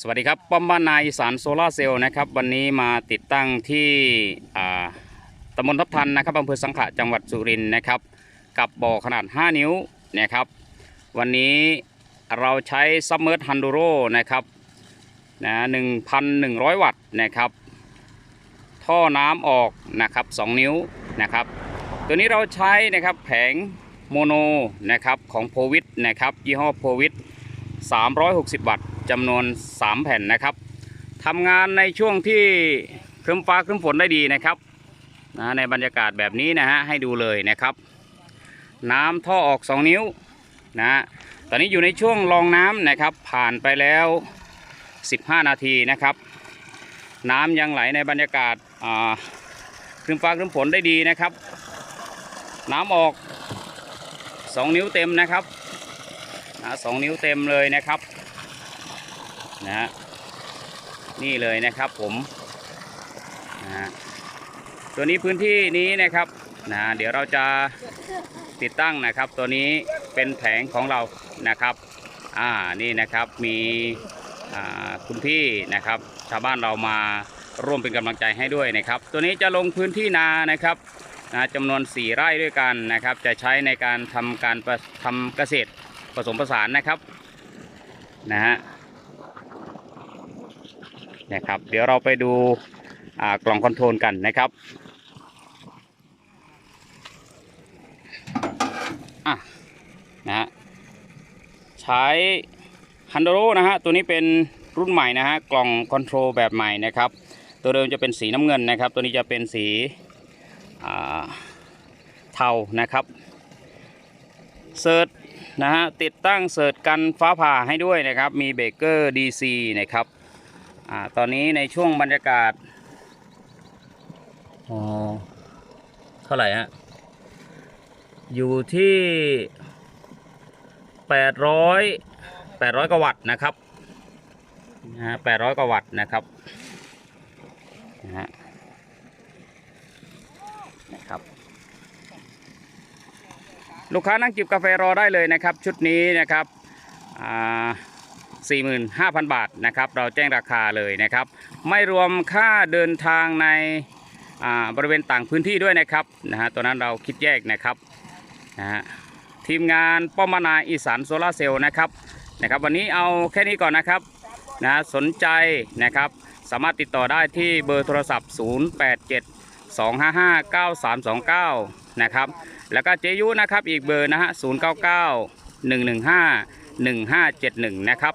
สวัสดีครับป้อมบ้านนายสานโซลาเซลล์นะครับ วันนี้มาติดตั้งที่ตำบลทับทันนะครับอำเภอสังขะจังหวัดสุรินทร์นะครับ กับบ่อขนาด 5 นิ้วนะครับ วันนี้เราใช้ซับเมอร์ฮันดูโรนะครับนะ1,100วัตต์นะครับ ท่อน้ำออกนะครับ 2 นิ้วนะครับ ตัวนี้เราใช้นะครับแผงโมโนนะครับของโพวิทนะครับยี่ห้อโพวิท360 วัตต์ จำนวน 3 แผ่นนะครับทำงานในช่วงที่ครึ้มฟ้าครึ้มฝนได้ดีนะครับนะในบรรยากาศแบบนี้นะฮะให้ดูเลยนะครับ น้ำท่อออก 2 นิ้วนะตอนนี้อยู่ในช่วงรองน้ำนะครับ ผ่านไปแล้ว 15 นาทีนะครับ น้ำยังไหลในบรรยากาศครึ้มฟ้าครึ้มฝนได้ดีนะครับ น้ำออก 2 นิ้วเต็มนะครับนะสองนิ้วเต็มเลยนะครับ นะฮะนี่เลยนะครับผมนะฮะตัวนี้พื้นที่นี้นะครับนะเดี๋ยวเราจะติดตั้งนะครับ ตัวนี้เป็นแผงของเรานะครับอ่านี่นะครับมีอ่าคุณพี่นะครับชาวบ้านเรามาร่วมเป็นกำลังใจให้ด้วยนะครับ ตัวนี้จะลงพื้นที่นานะครับนะจำนวน 4 ไร่ด้วยกันนะครับ จะใช้ในการทำการประทำเกษตรผสมผสานนะครับนะฮะ นะครับ เดี๋ยวเราไปดูกล่องคอนโทรลกันนะครับอะนะฮะใช้ฮันโดโรนะฮะตัวนี้เป็นรุ่นใหม่นะฮะกล่องคอนโทรลแบบใหม่นะครับ ตัวเดิมจะเป็นสีน้ำเงินนะครับ ตัวนี้จะเป็นสีเทานะครับเซิร์ชนะฮะติดตั้งเสิร์ชกันฟ้าผ่าให้ด้วยนะครับ มีเบรกเกอร์ DC นะครับ อ่าตอนนี้ในช่วงบรรยากาศอ๋อเท่าไหร่ฮะอยู่ที่800 800กว่าวัตต์นะครับนะฮะ800กวัตต์นะครับนะฮะนะครับ ลูกค้านั่งจิบกาแฟรอได้เลยนะครับ ชุดนี้นะครับสี่า พันบาทนะครับ เราแจ้งราคาเลยนะครับ ไม่รวมค่าเดินทางในอ่าบริเวณต่างพื้นที่ด้วยนะครับนะฮะตัวนั้นเราคิดแยกนะครับนะฮะทีมงานป้อมมนาอีสานโซลาร์เซลล์นะครับนะครับ วันนี้เอาแค่นี้ก่อนนะครับนะสนใจนะครับสามารถติดต่อได้ที่เบอร์โทรศัพท์ 087 255 9329 นะครับ แล้วก็เจยุนะครับอีกเบอร์นะฮะ 099 115 1571 นะครับ